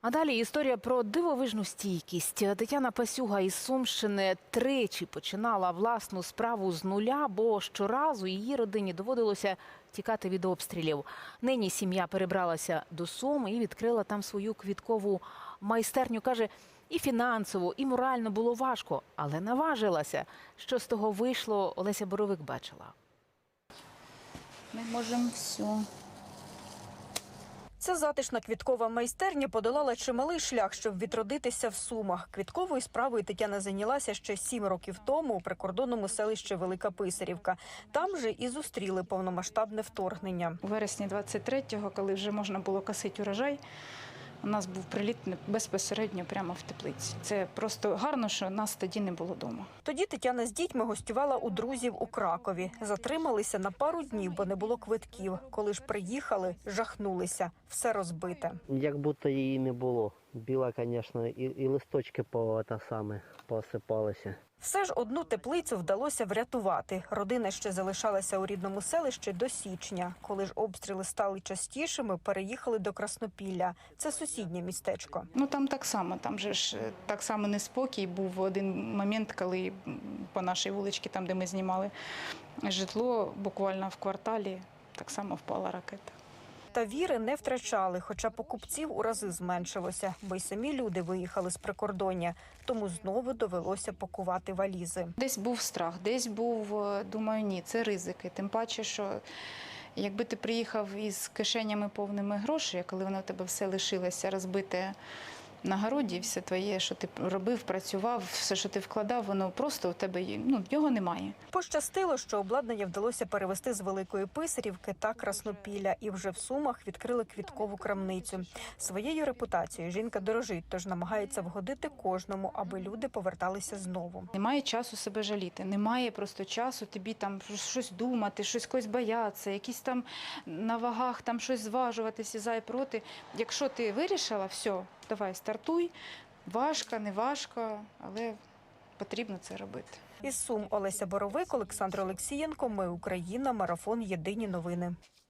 А далі історія про дивовижну стійкість. Тетяна Пасюга із Сумщини тричі починала власну справу з нуля, бо щоразу її родині доводилося тікати від обстрілів. Нині сім'я перебралася до Сум і відкрила там свою квіткову майстерню. каже, і фінансово, і морально було важко, але наважилася. Що з того вийшло, Олеся Боровик бачила. Ми можемо все. Ця затишна квіткова майстерня подолала чималий шлях, щоб відродитися в Сумах. Квітковою справою Тетяна зайнялася ще сім років тому у прикордонному селищі Велика Писарівка. Там же і зустріли повномасштабне вторгнення. У вересні 23-го, коли вже можна було косити урожай, у нас був приліт безпосередньо прямо в теплиці. Це просто гарно, що нас тоді не було вдома. Тоді Тетяна з дітьми гостювала у друзів у Кракові. Затрималися на пару днів, бо не було квитків. Коли ж приїхали, жахнулися. Все розбите. Як будто її не було. Біла, звісно, і, і листочки по та саме посипалися. Все ж одну теплицю вдалося врятувати. Родина ще залишалася у рідному селищі до січня. Коли ж обстріли стали частішими, переїхали до Краснопілля. Це сусіднє містечко. Ну там так само, там же ж е, так само неспокій. Був один момент, коли по нашій вуличці, там де ми знімали житло, буквально в кварталі так само впала ракета. Та віри не втрачали, хоча покупців у рази зменшилося, бо й самі люди виїхали з прикордоння, тому знову довелося пакувати валізи. Десь був страх, десь був, е, думаю, ні, це ризики. Тим паче, що якби ти приїхав із кишенями повними грошей, коли воно в тебе все лишилося розбите на городі, все твоє, що ти робив, працював, все, що ти вкладав, воно просто у тебе ну, його немає. Пощастило, що обладнання вдалося перевести з Великої Писарівки та Краснопілля, і вже в Сумах відкрили квіткову крамницю. Своєю репутацією жінка дорожить, тож намагається вгодити кожному, аби люди поверталися знову. Немає часу себе жаліти, немає просто часу тобі там щось думати, щось когось боятися, якісь там на вагах там щось зважуватися за і проти. Якщо ти вирішила, все, давай стартуй. Важко, не важко, але потрібно це робити. Із Сум Олеся Боровик, Олександр Олексієнко. Ми Україна. Марафон. Єдині новини.